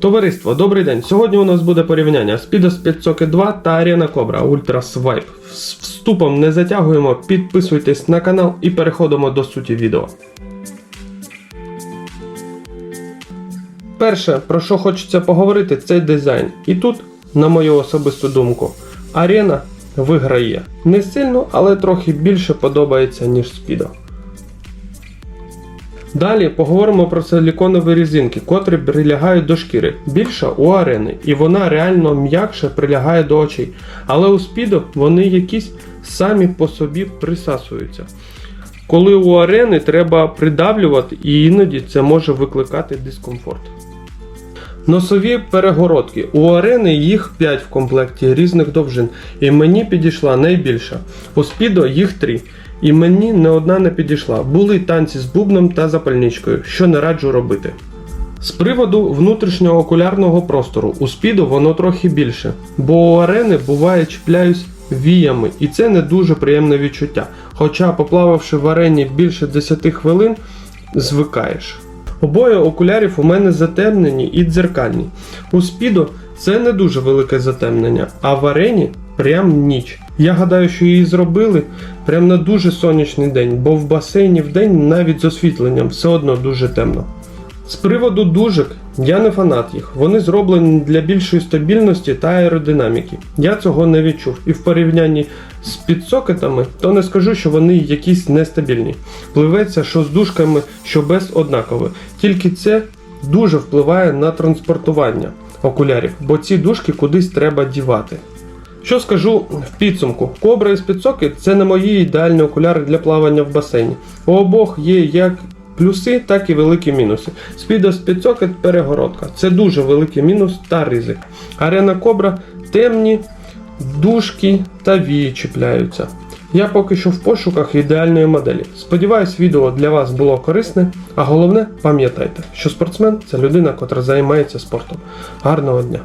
Товариство, добрий день. Сьогодні у нас буде порівняння Speedos 5 2 та Arena Cobra Ultra Swipe. З вступом не затягуємо, підписуйтесь на канал і переходимо до суті відео. Перше, про що хочеться поговорити, це дизайн. І тут, на мою особисту думку, Arena виграє. Не сильно, але трохи більше подобається, ніж Speedo. Далі поговоримо про силіконові резинки, котрі прилягають до шкіри. Більша у арени, і вона реально м'якше прилягає до очей. Але у спіду вони якісь самі по собі присасуються. Коли у арени треба придавлювати, і іноді це може викликати дискомфорт. Носові перегородки. У арени їх 5 в комплекті різних довжин, і мені підійшла найбільша. У спідо їх 3. І мені не одна не підійшла. Були танці з бубном та запальничкою, що не раджу робити. З приводу внутрішнього окулярного простору у спіду воно трохи більше, бо у арени буває чіпляюсь віями, і це не дуже приємне відчуття. Хоча, поплававши в арені більше 10 хвилин, звикаєш. Обоє окулярів у мене затемнені і дзеркальні. У спіду це не дуже велике затемнення, а в арені прям ніч. Я гадаю, що її зробили прям на дуже сонячний день, бо в басейні в день навіть з освітленням все одно дуже темно. З приводу дужик, я не фанат їх. Вони зроблені для більшої стабільності та аеродинаміки. Я цього не відчув. І в порівнянні з підсокетами, то не скажу, що вони якісь нестабільні. Пливеться, що з дужками, що без однакове. Тільки це дуже впливає на транспортування окулярів, бо ці дужки кудись треба дівати. Що скажу в підсумку? Кобра і спідсоки це не мої ідеальні окуляри для плавання в басейні. У обох є як плюси, так і великі мінуси. Спідо спідсокет перегородка. Це дуже великий мінус та ризик. Арена Кобра темні, дужки та вії чіпляються. Я поки що в пошуках ідеальної моделі. Сподіваюсь, відео для вас було корисне, а головне пам'ятайте, що спортсмен це людина, котра займається спортом. Гарного дня!